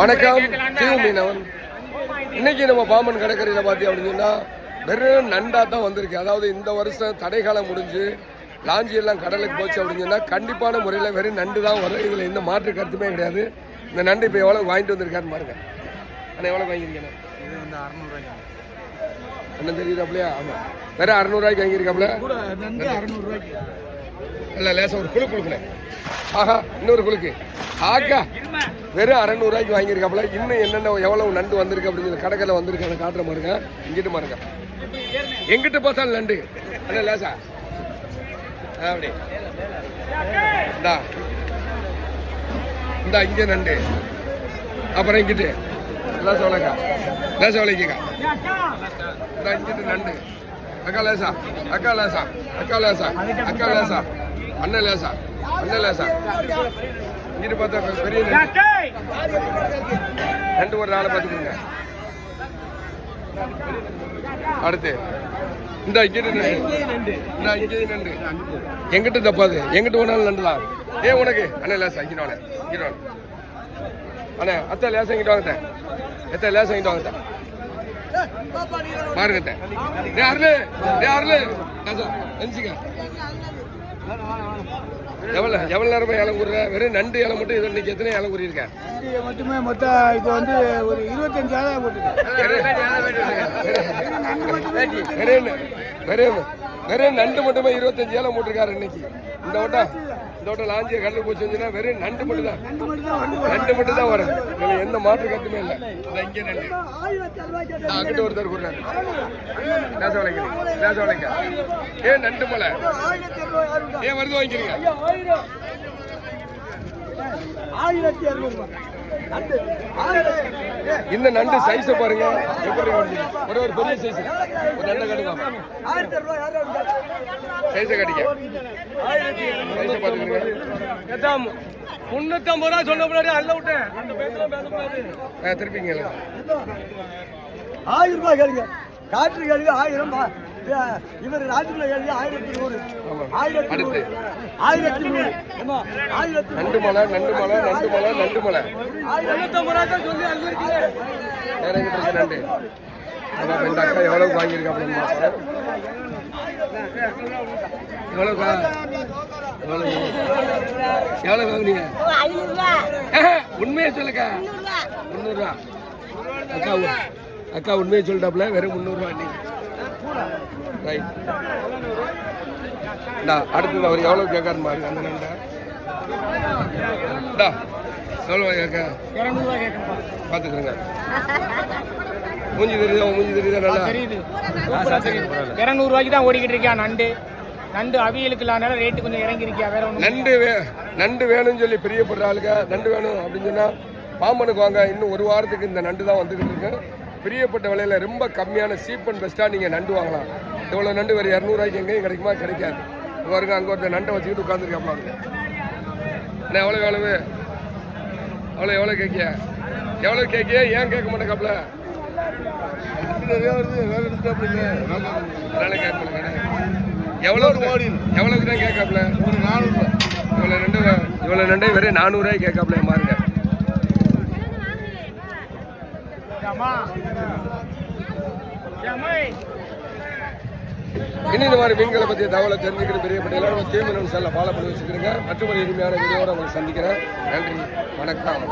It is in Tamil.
வணக்கம். தீவு மீனவன் இன்னைக்கு நம்ம பாம்பன் கடற்கரையில் பார்த்தி அப்படின்னா வெறும் நண்டா தான் வந்திருக்கு. அதாவது இந்த வருஷம் தடைக்காலம் முடிஞ்சு லாஞ்சி எல்லாம் கடலுக்கு போச்சு அப்படின்னு சொன்னா கண்டிப்பான முறையில் வெறும் நண்டு தான் வரும். இதில் எந்த மாற்று கருத்துமே கிடையாது. இந்த நண்டு இப்போ எவ்வளோ வாங்கிட்டு வந்திருக்காருன்னு பாருங்க. அண்ணா எவ்வளோ வாங்கியிருக்கேன் இது வந்து அறநூறுவாய்க்கு அண்ணன் தெரியுதாப்லையா ஆமாம் வெறும் அறநூறுவாய்க்கு வாங்கியிருக்காப்ல இல்லை லேசா ஒரு குழு குழுக்குல ஆஹா இன்னொரு குழுக்கு. ஆக்கா வெறும் அறநூறுவாய்க்கு வாங்கியிருக்காப்புல. இன்னும் என்னென்ன எவ்வளவு நண்டு வந்திருக்கு அப்படின்னு சொல்லி கடைக்கல வந்திருக்கு. அதை காட்டுற பாருங்க இங்கிட்டு பாருங்க. எங்கிட்டு பார்த்தாலும் நண்டு. அண்ணா லேசா. அப்படி. இந்தா. இந்தா இங்கே நண்டு. அப்புறம் இங்கிட்டு. லேசா வளைக்கா. லேசா வளைக்கா இந்தா இங்கிட்டு நண்டு. அக்கா லேசா அக்கா லேசா அக்கா லேசா அக்கா லேசா அண்ணன் லேசா அண்ணன் லேசா இங்கிட்டு பார்த்தா பெரிய ரெண்டு ஒரு நாளை பார்த்துக்கோங்க. அடுத்து. இந்த இங்கிட்டு நண்டு. இந்த இங்கேயும் நண்டு. எங்கிட்ட தப்பாது எங்கிட்ட ஒன்றாலும் நண்டு ஏன் ஏ உனக்கு? அண்ணன் லேசா இங்கிட்டு வாங்க இங்கிட்டு அண்ணே அத்தை லேசா இங்கிட்டு வாங்கிட்டேன் எத்தனை லேசா இங்கிட்டு வாங்கிட்டேன் பாருங்க. டேய் அருளு எஞ்சிக்க எவ்வளோ எவ்வளோ நேரமா ஏலம் வெறும் நண்டு ஏலம் மட்டும் இது இன்னைக்கு எத்தனை ஏலம் கூறியிருக்க இது மட்டுமே மொத்தம் இப்போ வந்து ஒரு இருபத்தஞ்சாயிரம் போட்டுருக்கு. வெறும் வெறும். வெறும் நண்டு மட்டுமே இருபத்தஞ்சு ஏழை போட்டிருக்காரு இன்னைக்கு. இந்த வட்டம் இந்த வட்டம் லாஞ்சிய கடலுக்கு போச்சு வெறும் நண்டு மட்டும் தான் நண்டு மட்டும் தான் வரும். இதுல எந்த மாற்று கருத்துமே இல்லை. இந்த இங்கே நண்டு அங்கிட்ட ஒருத்தர் கூறாரு நேச வளைக்கிறீங்க வளைக்க ஏ நண்டு மலை ஏன் வருது வாங்கிக்கிறீங்க? ஆயிரத்தி இரநூறுபா இந்த நண்டு சைஸ பாருங்க. எப்படி? ஒரு ஒரு பெரிய சைஸ் ஒரு நண்டை கட்டுங்க சைஸ கட்டிக்க. சைஸ முன்னூத்தம்பது ரூபா சொன்ன முன்னாடி அல்ல விட்டேன். திருப்பிங்க. ஆயிரம் ரூபாய் கேளுங்க. காற்று கேளுங்க ஆயிரம் பா- இவர் ராஜுகுல கேளுங்க ஆயிரத்தி நூறு. ஆயிரத்தி அடுத்து. நூறு. ஆயிரத்தி நூறு. ஆயிரத்தி நண்டு மலை நண்டு மலை நண்டு மலை நண்டு மலை. முன்னூத்தம்பது ரூபா தான் சொல்லி இருக்கு நண்டு ஆமா இந்த அக்கா எவ்வளவு வாங்கியிருக்காப்ல பார்ப்போம் எவ்வளவுக்கா எவ்வளவு எவ்வளவு வாங்குனீங்க? உண்மையை சொல்லுக்கா. முந்நூறுரூவா அக்கா அக்கா உண்மையை சொல்லிட்டாப்ல வெறும் முந்நூறுரூவா நீங்க ரைட் அடுத்தது அவர் எவ்வளோ கேட்காரு பாருங்க அந்த நண்டை எவ்வளோ கேட்க பார்த்துக்கிறேங்க மூஞ்சி தெரியுதா மூஞ்சி தெரியுதா நல்லா? தெரியுது. இரநூறுவாய்க்கு தான் ஓடிக்கிட்டு இருக்கியா நண்டு? நண்டு அவியலுக்கு இல்லாத ரேட்டு கொஞ்சம் இறங்கி இருக்கியா வேற ஒன்றும் நண்டு வே நண்டு வேணும்னு சொல்லி பிரியப்படுற ஆளுங்க நண்டு வேணும் அப்படின்னு சொன்னா பாம்பனுக்கு வாங்க இன்னும் ஒரு வாரத்துக்கு இந்த நண்டு தான் வந்துகிட்டு இருக்கு. பிரியப்பட்ட விலையில ரொம்ப கம்மியான சீப் அண்ட் பெஸ்ட்டாக நீங்கள் நண்டு வாங்கலாம். இவ்வளோ நண்டு வேறு இரநூறுவாய்க்கு எங்கேயும் கிடைக்குமா? கிடைக்காது. இங்க பாருங்க அங்கே ஒருத்தர் நண்டை வச்சுக்கிட்டு உட்காந்துருக்காப்ல அவரு அண்ணா எவ்வளோ எவ்வளவு அவ்வளோ எவ்வளோ கேட்கிய எவ்வளோ கேட்கிய ஏன் கேட்க மாட்டேக்காப்ல அதனால கேட்க மாட்டேங்க எவ்வளோ எவ்வளோக்கு தான் கேட்காப்ல இவ்வளோ ரெண்டு இவ்வளோ ரெண்டே வெறும் நானூறுரூவாய் கேட்காப்ல பாருங்க. இன்னும் இந்த மாதிரி மீன்களை பற்றிய தகவலை தெரிஞ்சுக்கிற பெரிய பட்டியல நம்ம தீர்மனம் செல்ல ஃபாலோ பண்ணி வச்சுக்கிறேங்க. மற்றொரு இனிமையான வீடியோட உங்களை சந்திக்கிறேன். நன்றி. வணக்கம்.